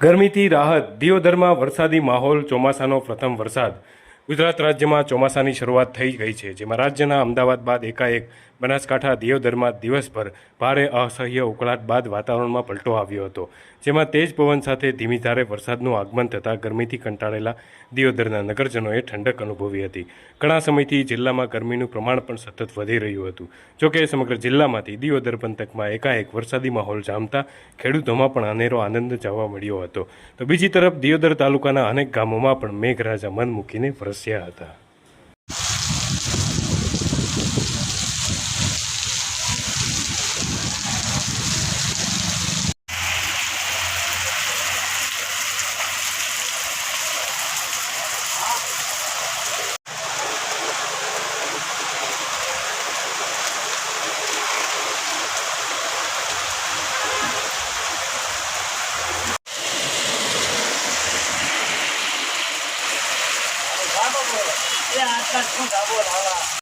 ગરમીથી રાહત, દિયોદરમાં વરસાદી માહોલ, ચોમાસાનો પ્રથમ વરસાદ. ગુજરાત રાજ્યમાં ચોમાસાની શરૂઆત થઈ ગઈ છે, જેમાં રાજ્યના અમદાવાદ બાદ એકાએક બનાસકાંઠા દિયોદરમાં દિવસભર ભારે અસહ્ય ઉકળાટ બાદ વાતાવરણમાં પલટો આવ્યો હતો, જેમાં તેજ પવન સાથે ધીમી ધારે વરસાદનું આગમન થતાં ગરમીથી કંટાળેલા દિયોદરના નગરજનોએ ઠંડક અનુભવી હતી. ઘણા સમયથી જિલ્લામાં ગરમીનું પ્રમાણ પણ સતત વધી રહ્યું હતું. જોકે સમગ્ર જિલ્લામાંથી દિયોદર પંથકમાં એકાએક વરસાદી માહોલ જામતા ખેડૂતોમાં પણ અનેરો આનંદ જોવા મળ્યો હતો. તો બીજી તરફ દિયોદર તાલુકાના અનેક ગામોમાં પણ મેઘરાજા મન મૂકીને વરસ્યા હતા. 对呀，看空调过来了。